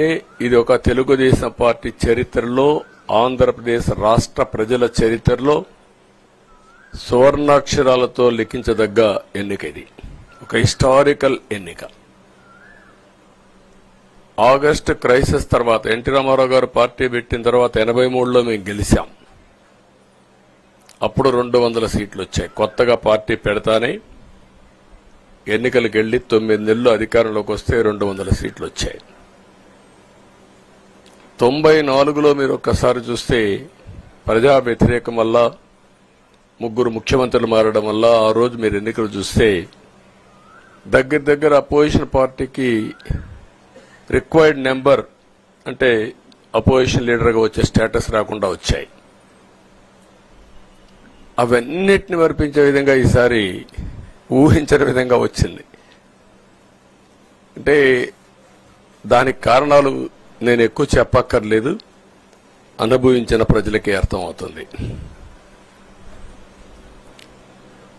ఎందుకంటే ఇది ఒక తెలుగుదేశం పార్టీ చరిత్రలో ఆంధ్రప్రదేశ్ రాష్ట్ర ప్రజల చరిత్రలో సువర్ణాక్షరాలతో లిఖించదగ్గ ఎన్నిక ఇది ఒక హిస్టారికల్ ఎన్నిక. ఆగస్టు క్రైసిస్ తర్వాత ఎన్టీ రామారావు గారు పార్టీ పెట్టిన తర్వాత ఎనభై మూడులో మేము గెలిచాం. అప్పుడు రెండు వందల సీట్లు వచ్చాయి. కొత్తగా పార్టీ పెడతానే ఎన్నికలకు వెళ్ళి తొమ్మిది నెలలు అధికారంలోకి వస్తే రెండు వందల సీట్లు వచ్చాయి. తొంభై నాలుగులో మీరు ఒక్కసారి చూస్తే ప్రజా వ్యతిరేకం వల్ల ముగ్గురు ముఖ్యమంత్రులు మారడం వల్ల ఆ రోజు మీరు ఎన్నికలు చూస్తే దగ్గర దగ్గర అపోజిషన్ పార్టీకి రిక్వైర్డ్ నెంబర్ అంటే అపోజిషన్ లీడర్గా వచ్చే స్టేటస్ రాకుండా వచ్చాయి. అవన్నిటిని వర్పించే విధంగా ఈసారి ఊహించని విధంగా వచ్చింది. అంటే దానికి కారణాలు నేను ఎక్కువ చెప్పక్కర్లేదు. అనుభవించిన ప్రజలకే అర్థమవుతుంది.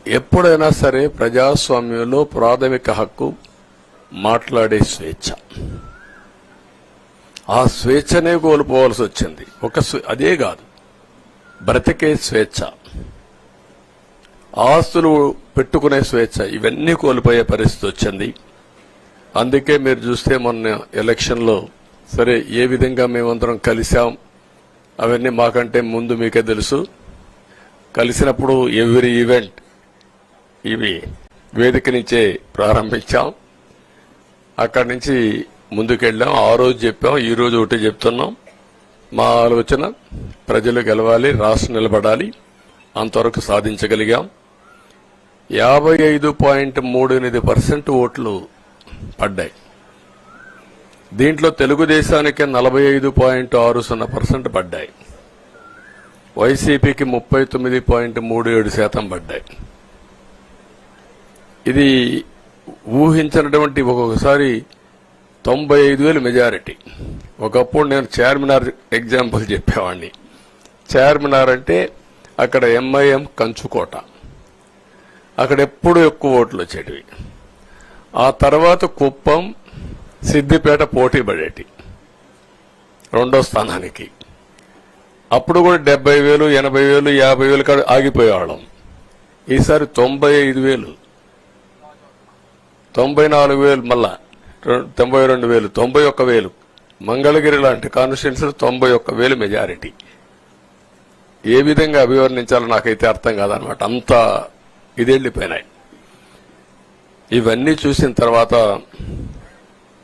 ఎప్పుడైనా సరే ప్రజాస్వామ్యంలో ప్రాథమిక హక్కు మాట్లాడే స్వేచ్ఛ. ఆ స్వేచ్ఛనే కోల్పోవలసి వచ్చింది. ఒక స్వే- అదే కాదు. బ్రతికే స్వేచ్ఛ. ఆస్తులు పెట్టుకునే స్వేచ్ఛ. ఇవన్నీ కోల్పోయే పరిస్థితి వచ్చింది. అందుకే మీరు చూస్తే మొన్న ఎలక్షన్లో సరే ఏ విధంగా మేమందరం కలిసాం అవన్నీ మాకంటే ముందు మీకే తెలుసు. కలిసినప్పుడు ఎవ్రీ ఈవెంట్ ఇవి వేదిక నుంచే ప్రారంభించాం. అక్కడి నుంచి ముందుకెళ్ళాం. ఆ రోజు చెప్పాం ఈ రోజు ఒకటి చెప్తున్నాం. మా ఆలోచన ప్రజలు గెలవాలి రాష్ట్రం నిలబడాలి అంతవరకు సాధించగలిగాం. యాభై ఐదు పాయింట్ మూడు ఎనిమిది పర్సెంట్ ఓట్లు పడ్డాయి. దీంట్లో తెలుగుదేశానికి నలభై ఐదు పాయింట్ ఆరు సున్నా పర్సెంట్ పడ్డాయి. వైసీపీకి ముప్పై తొమ్మిది పాయింట్ మూడు ఏడు శాతం పడ్డాయి. ఇది ఊహించినటువంటి ఒక్కొక్కసారి తొంభై ఐదు వేలు మెజారిటీ. ఒకప్పుడు నేను చార్మినార్ ఎగ్జాంపుల్ చెప్పేవాడిని చార్మినార్ అంటే అక్కడ ఎంఐఎం కంచుకోట. అక్కడ ఎప్పుడు ఎక్కువ ఓట్లు వచ్చేటివి. ఆ తర్వాత కుప్పం సిద్దిపేట పోటీ పడేటి. రెండో స్థానానికి. అప్పుడు కూడా డెబ్బై వేలు ఎనభై వేలు యాభై వేలు కాడ ఆగిపోయేవాళ్ళం. ఈసారి తొంభై ఐదు వేలు. తొంభై నాలుగు వేలు మళ్ళా తొంభై రెండు వేలు తొంభై ఒక్క వేలు. మంగళగిరి లాంటి కాన్స్టిట్యున్సీ తొంభై ఒక్క వేలు మెజారిటీ. ఏ విధంగా అభివర్ణించాలో నాకైతే అర్థం కాదనమాట. అంత ఇదెళ్ళిపోయినాయి ఇవన్నీ చూసిన తర్వాత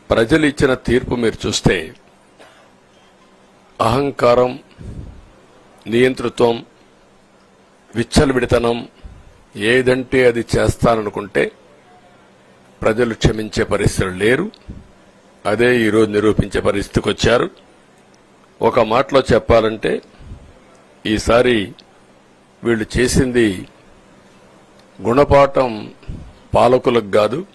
ప్రజలు ఇచ్చిన తీర్పు మీరు చూస్తే అహంకారం నియంతృత్వం విచ్చలవిడితనం ఏదంటే అది చేస్తాననుకుంటే ప్రజలు క్షమించే పరిస్థితులు లేరు. అదే ఈరోజు నిరూపించే పరిస్థితికి వచ్చారు. ఒక మాటలో చెప్పాలంటే ఈసారి వీళ్ళు చేసింది గుణపాఠం పాలకులకు కాదు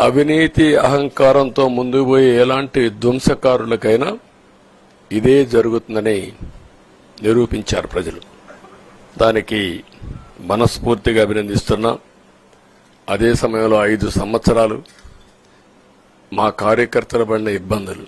అవినీతి అహంకారంతో ముందుకు పోయే ఎలాంటి ధ్వంసకారులకైనా ఇదే జరుగుతుందని నిరూపించారు ప్రజలు. దానికి మనస్ఫూర్తిగా అభినందిస్తున్నా. అదే సమయంలో ఐదు సంవత్సరాలు మా కార్యకర్తల పడిన ఇబ్బందులు.